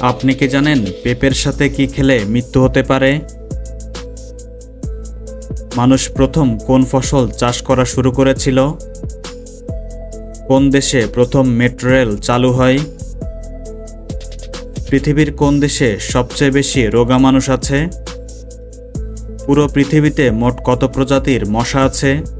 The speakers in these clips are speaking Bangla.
আপনি কি জানেন পেঁপের সাথে কি খেলে মৃত্যু হতে পারে? মানুষ প্রথম কোন ফসল চাষ করা শুরু করেছিল? কোন দেশে প্রথম মেট্রো রেল চালু হয়? পৃথিবীর কোন দেশে সবচেয়ে বেশি রোগা মানুষ আছে? পুরো পৃথিবীতে মোট কত প্রজাতির মশা আছে?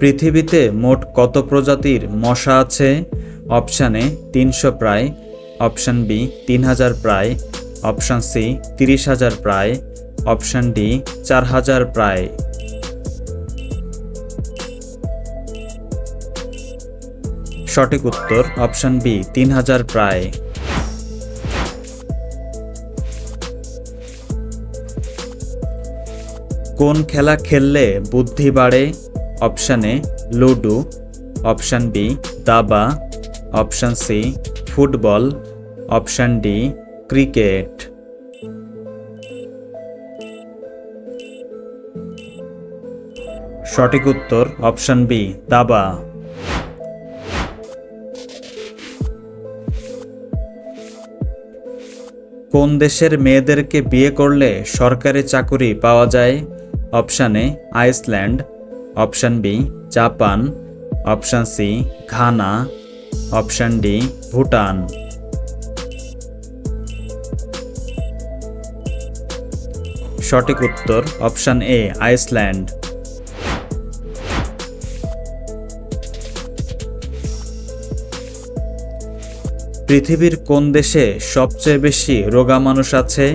পৃথিবীতে মোট কত প্রজাতির মশা আছে? অপশান এ তিনশো প্রায়। অপশান বি তিন হাজার প্রায়। অপশান সি তিরিশ হাজার প্রায়। অপশান ডি চার হাজার প্রায়। সঠিক উত্তর অপশান বি তিন হাজার প্রায়। কোন খেলা খেললে বুদ্ধি বাড়ে? Option A ludo, option B দাবা, option C football, option D cricket. সঠিক উত্তর অপশান বি দাবা। কোন দেশের মেয়েদেরকে বিয়ে করলে সরকারি চাকুরি পাওয়া যায়? Option Iceland option B, Japan. Option C, Ghana. Option D, Bhutan. সঠিক উত্তর অপশান এ, আইসল্যান্ড। পৃথিবীর কোন দেশে সবচেয়ে বেশি রোগা মানুষ আছে?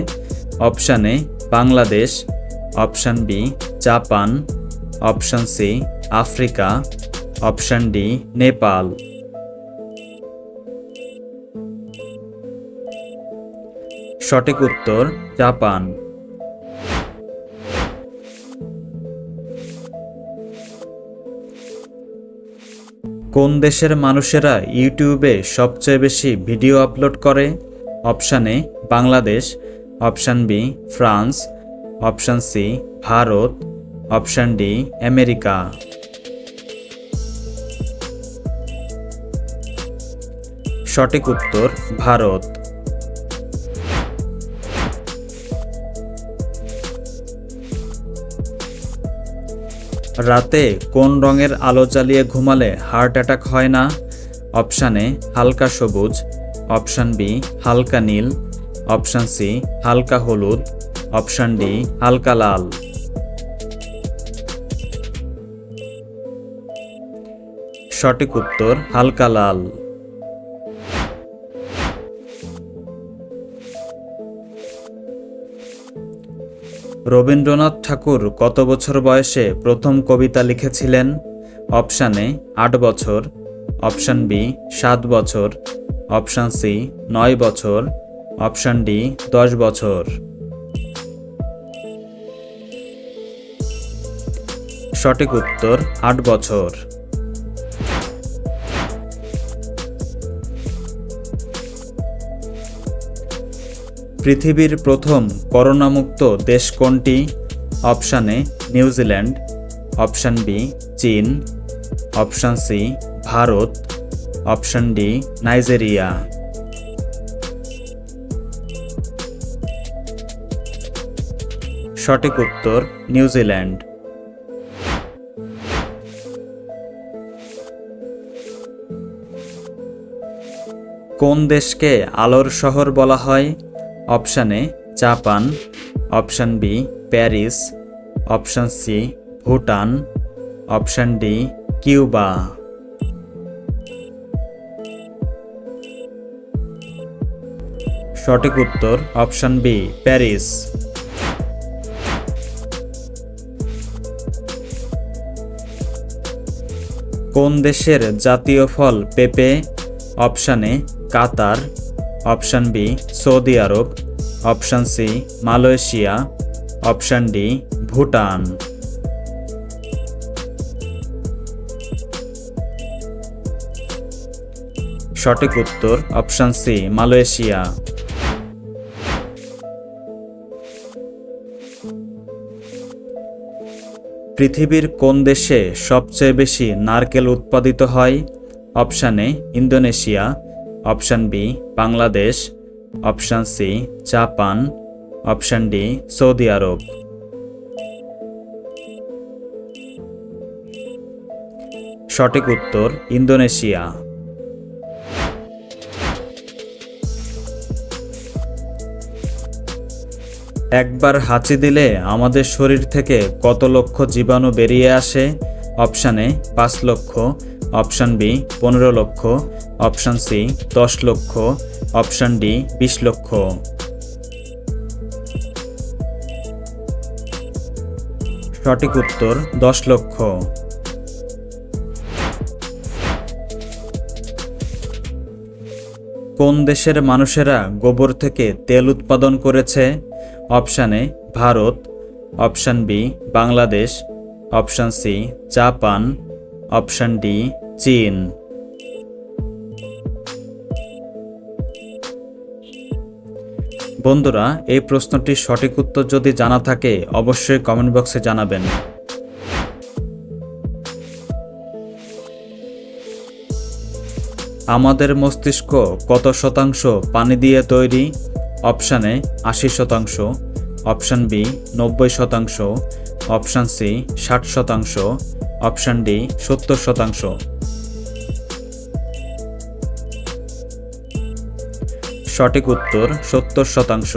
Option A, Bangladesh. Option B, Japan. Option C, Africa. Option D, Nepal. সঠিক উত্তর, জাপান। কোন দেশের মানুষেরা ইউটিউবে সবচেয়ে বেশি ভিডিও আপলোড করে? Option A, Bangladesh. Option B, France. Option C, Bharat. Option D America সঠিক উত্তর, ভারত। রাতে কোন রঙের আলো চালিয়ে ঘুমালে হার্ট অ্যাটাক হয় না? অপশান এ হালকা সবুজ। অপশান বি হালকা নীল। অপশান সি হালকা হলুদ। অপশান ডি হালকা লাল। সঠিক উত্তর হালকা লাল। রবীন্দ্রনাথ ঠাকুর কত বছর বয়সে প্রথম কবিতা লিখেছিলেন? অপশান এ, আট বছর। অপশান বি, সাত বছর। অপশান সি, নয় বছর। অপশান ডি, দশ বছর। সঠিক উত্তর, আট বছর। পৃথিবীর প্রথম করোনামুক্ত দেশ কোনটি? Option A, New Zealand. Option B, চীন। Option C, Bharat. Option D, Nigeria. সঠিক উত্তর, নিউজিল্যান্ড। কোন দেশকে আলোর শহর বলা হয়? Option A Japan, option B Paris, option C Bhutan, option D Cuba. সঠিক উত্তর অপশান বি প্যারিস। কোন দেশের জাতীয় ফল পেঁপে? Option A Qatar option B, Saudi Arab. Option C, Malaysia. Option D, Bhutan. সঠিক উত্তর, অপশান সি, মালয়েশিয়া। পৃথিবীর কোন দেশে সবচেয়ে বেশি নারকেল উৎপাদিত হয়? Option Indonesia. Option B, Bangladesh, option C, Japan, option D, Saudi Arab. সঠিক উত্তর, ইন্দোনেশিয়া। একবার হাঁচি দিলে আমাদের শরীর থেকে কত লক্ষ জীবাণু বেরিয়ে আসে? অপশানে পাঁচ লক্ষ। অপশান বি, পনেরো লক্ষ। অপশান সি, দশ লক্ষ। অপশান ডি, বিশ লক্ষ। সঠিক উত্তর, দশ লক্ষ। কোন দেশের মানুষেরা গোবর থেকে তেল উৎপাদন করেছে? Option A Bharat. Option B, Bangladesh. Option C, Japan. Option D চীন। বন্ধুরা, এই প্রশ্নটির সঠিক উত্তর যদি জানা থাকে, অবশ্যই কমেন্ট বক্সে জানাবেন। আমাদের মস্তিষ্ক কত শতাংশ পানি দিয়ে তৈরি? অপশানে আশি শতাংশ, অপশান বি নব্বই শতাংশ, অপশান সি ষাট শতাংশ, অপশান ডি সত্তর শতাংশ। সঠিক উত্তর সত্তর শতাংশ।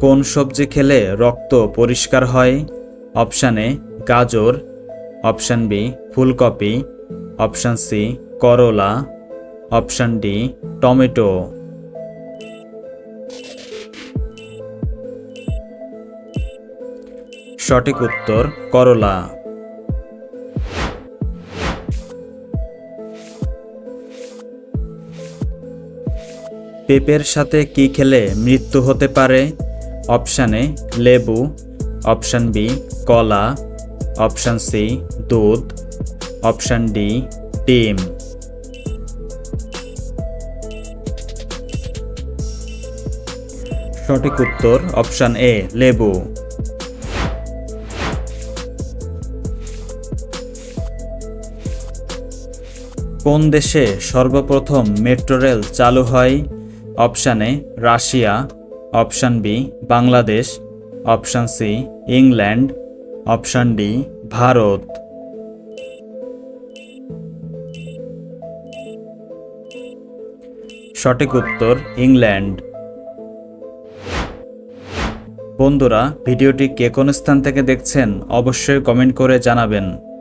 কোন সবজি খেলে রক্ত পরিষ্কার হয়? অপশান এ, গাজর। অপশান বি, ফুলকপি। অপশান সি, করলা। Option D, tomato. সঠিক উত্তর, করলা। পেঁপের সাথে কি খেলে মৃত্যু হতে পারে? অপশান এ, লেবু। অপশান বি, কলা। অপশান সি, দুধ। অপশান ডি, ডিম। সঠিক উত্তর, অপশান এ, লেবু। কোন দেশে সর্বপ্রথম মেট্রো রেল চালু হয়? Option A, Russia, option B, Bangladesh, option C, England, option D, Bharat. সঠিক উত্তর, ইংল্যান্ড। বন্ধুরা, ভিডিওটি কে কোন স্থান থেকে দেখছেন, অবশ্যই কমেন্ট করে জানাবেন।